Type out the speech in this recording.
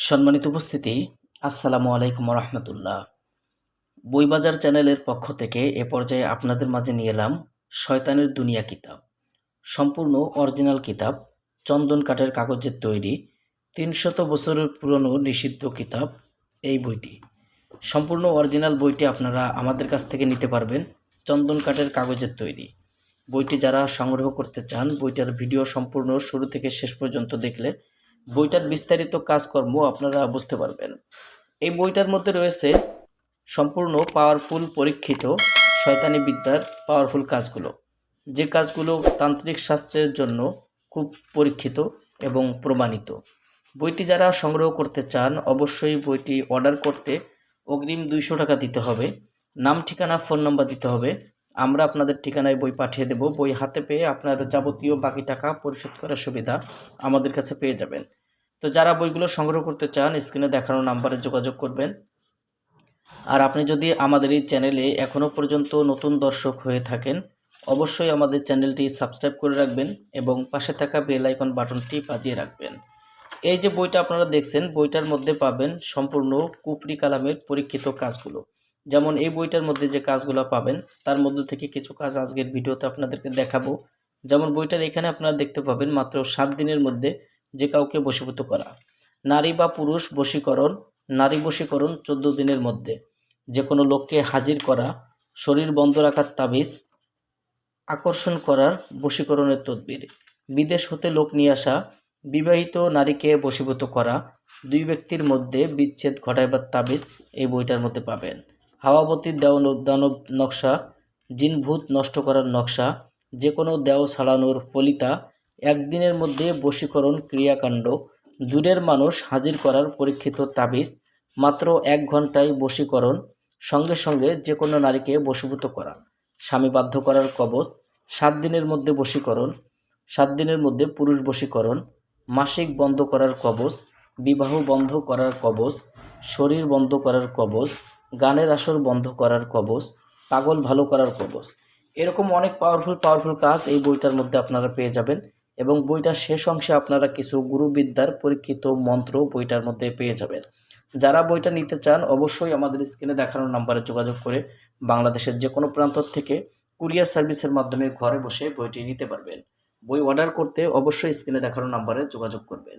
সম্মানিত উপস্থিতি, আসসালামু আলাইকুম রহমতুল্লাহ বইবাজার চ্যানেলের পক্ষ থেকে এ পর্যায়ে আপনাদের মাঝে নিয়ে এলাম শয়তানের দুনিয়া কিতাব। সম্পূর্ণ অরিজিনাল কিতাব, চন্দন কাঠের কাগজের তৈরি, তিনশত বছরের পুরনো নিষিদ্ধ কিতাব এই বইটি। সম্পূর্ণ অরিজিনাল বইটি আপনারা আমাদের কাছ থেকে নিতে পারবেন চন্দন কাঠের কাগজের তৈরি। বইটি যারা সংগ্রহ করতে চান, বইটার ভিডিও সম্পূর্ণ শুরু থেকে শেষ পর্যন্ত দেখলে বইটার বিস্তারিত কাজকর্ম আপনারা বুঝতে পারবেন। এই বইটার মধ্যে রয়েছে সম্পূর্ণ পাওয়ারফুল পরীক্ষিত শয়তানি বিদ্যার পাওয়ারফুল কাজগুলো। যে কাজগুলো তান্ত্রিক শাস্ত্রের জন্য খুব পরীক্ষিত এবং প্রমাণিত। বইটি যারা সংগ্রহ করতে চান, অবশ্যই বইটি অর্ডার করতে অগ্রিম দুইশো টাকা দিতে হবে। নাম, ঠিকানা ফোন নম্বর দিতে হবে। আমরা আপনাদের ঠিকানায় বই পাঠিয়ে দেব। বই হাতে পেয়ে আপনার যাবতীয় বাকি টাকা পরিশোধ করার সুবিধা আমাদের কাছে পেয়ে যাবেন। তো যারা বইগুলো সংগ্রহ করতে চান স্ক্রিনে দেখানো নাম্বারে যোগাযোগ করবেন। আর আপনি যদি আমাদের এই চ্যানেলে এখনও পর্যন্ত নতুন দর্শক হয়ে থাকেন, অবশ্যই আমাদের চ্যানেলটি সাবস্ক্রাইব করে রাখবেন এবং পাশে থাকা বেল আইকন বাটনটি বাজিয়ে রাখবেন। এই যে বইটা আপনারা দেখছেন, বইটার মধ্যে পাবেন সম্পূর্ণ কুপরি কালামের পরীক্ষিত কাজগুলো। যেমন এই বইটার মধ্যে যে কাজগুলো পাবেন, তার মধ্যে থেকে কিছু কাজ আজকের ভিডিওতে আপনাদেরকে দেখাবো। যেমন বইটার এখানে আপনারা দেখতে পাবেন মাত্র সাত দিনের মধ্যে যে কাউকে বশীভূত করা। নারী বা পুরুষ বশীকরণ, নারী বশীকরণ চোদ্দ দিনের মধ্যে। যে কোনো লোককে হাজির করা, শরীর বন্ধ রাখার তাবিজ, আকর্ষণ করার বশীকরণের তদবির। বিদেশ হতে লোক নিয়ে আসা, বিবাহিত নারীকে বশীভূত করা, দুই ব্যক্তির মধ্যে বিচ্ছেদ ঘটাইবার তাবিজ এই বইটার মধ্যে পাবেন। হাওয়াবতীর দেও দানব নকশা, জিনভূত নষ্ট করার নকশা যে কোনো দেও ছাড়ানোর ফলিতা একদিনের মধ্যে বশীকরণ ক্রিয়াকাণ্ড। দূরের মানুষ হাজির করার পরীক্ষিত তাবিজ। মাত্র এক ঘন্টায় বশীকরণ। সঙ্গে সঙ্গে যে কোনো নারীকে বশীভূত করা। স্বামী বাধ্য করার কবচ। সাত দিনের মধ্যে বশীকরণ। সাত দিনের মধ্যে পুরুষ বশীকরণ। মাসিক বন্ধ করার কবচ। বিবাহ বন্ধ করার কবচ। শরীর বন্ধ করার কবচ। গানের আসর বন্ধ করার কবচ। পাগল ভালো করার কবচ। এরকম অনেক পাওয়ারফুল পাওয়ারফুল কাজ এই বইটার মধ্যে আপনারা পেয়ে যাবেন। এবং বইটার শেষ অংশে আপনারা কিছু গুরুবিদ্যার পরীক্ষিত মন্ত্র বইটার মধ্যে পেয়ে যাবেন। যারা বইটা নিতে চান, অবশ্যই আমাদের স্ক্রিনে দেখানো নাম্বারে যোগাযোগ করে বাংলাদেশের যে কোনো প্রান্ত থেকে কুরিয়ার সার্ভিসের মাধ্যমে ঘরে বসে বইটি নিতে পারবেন। বই অর্ডার করতে অবশ্যই স্ক্রিনে দেখানো নাম্বারে যোগাযোগ করবেন।